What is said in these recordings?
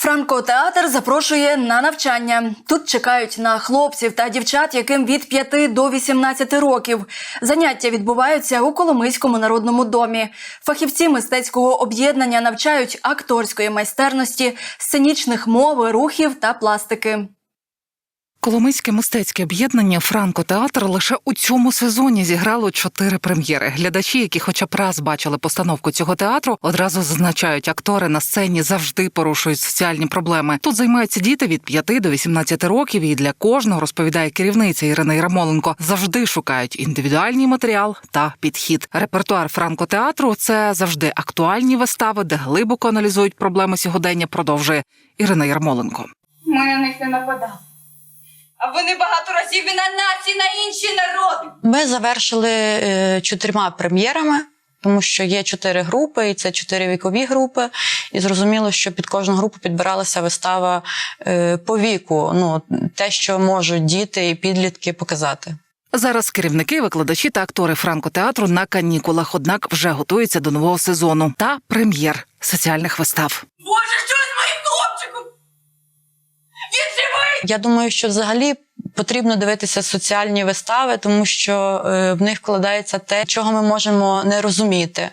Франко-театр запрошує на навчання. Тут чекають на хлопців та дівчат, яким від 5 до 18 років. Заняття відбуваються у Коломийському народному домі. Фахівці мистецького об'єднання навчають акторської майстерності, сценічних мов, рухів та пластики. Коломийське мистецьке об'єднання Франко-театр лише у цьому сезоні зіграло чотири прем'єри. Глядачі, які хоча б раз бачили постановку цього театру, одразу зазначають, актори на сцені завжди порушують соціальні проблеми. Тут займаються діти від 5 до 18 років, і для кожного розповідає керівниця Ірина Ярмоленко. Завжди шукають індивідуальний матеріал та підхід. Репертуар Франко-театру – це завжди актуальні вистави, де глибоко аналізують проблеми сьогодення. Продовжує Ірина Ярмоленко. Ми на них не нападали. А вони багато разів і на нас, і на інші народи. Ми завершили е, чотирма прем'єрами, тому що є чотири групи, і це чотири вікові групи. І зрозуміло, що під кожну групу підбиралася вистава е, по віку. Ну, те, що можуть діти і підлітки показати. Зараз керівники, викладачі та актори франкотеатру на канікулах, однак вже готуються до нового сезону та прем'єр соціальних вистав. Боже, що Я думаю, що взагалі потрібно дивитися соціальні вистави, тому що е, в них вкладається те, чого ми можемо не розуміти.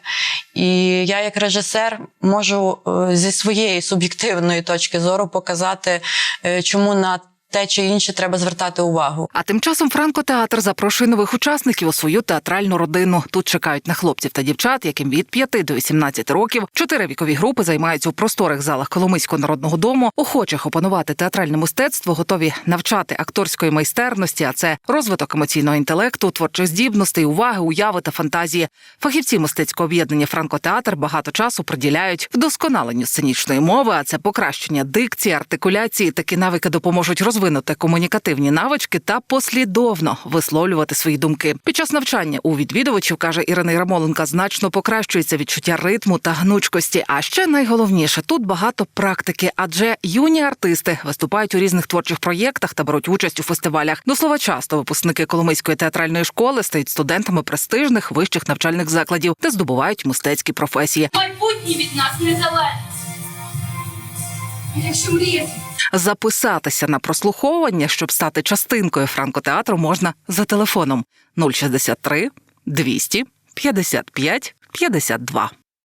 І я, як режисер, можу е, зі своєї суб'єктивної точки зору показати, е, чому на те чи інше треба звертати увагу. А тим часом франкотеатр запрошує нових учасників у свою театральну родину. Тут чекають на хлопців та дівчат, яким від 5 до 18 років. Чотири вікові групи займаються у просторих залах Коломийського народного дому. Охочих опанувати театральне мистецтво готові навчати акторської майстерності, а це розвиток емоційного інтелекту, творчих здібностей, уваги, уяви та фантазії. Фахівці мистецького об'єднання Франкотеатр багато часу приділяють вдосконаленню сценічної мови, а це покращення дикції, артикуляції. Такі навики допоможуть розвинути комунікативні навички та послідовно висловлювати свої думки. Під час навчання у відвідувачів каже Ірина Ярмоленка, значно покращується відчуття ритму та гнучкості. А ще найголовніше тут багато практики, адже юні артисти виступають у різних творчих проєктах та беруть участь у фестивалях. До слова, часто випускники Коломийської театральної школи стають студентами престижних вищих навчальних закладів, де здобувають мистецькі професії. Майбутнє від нас не залежить. Якщо мріяти. Записатися на прослуховування, щоб стати частинкою франкотеатру, можна за телефоном 063 200 55 52.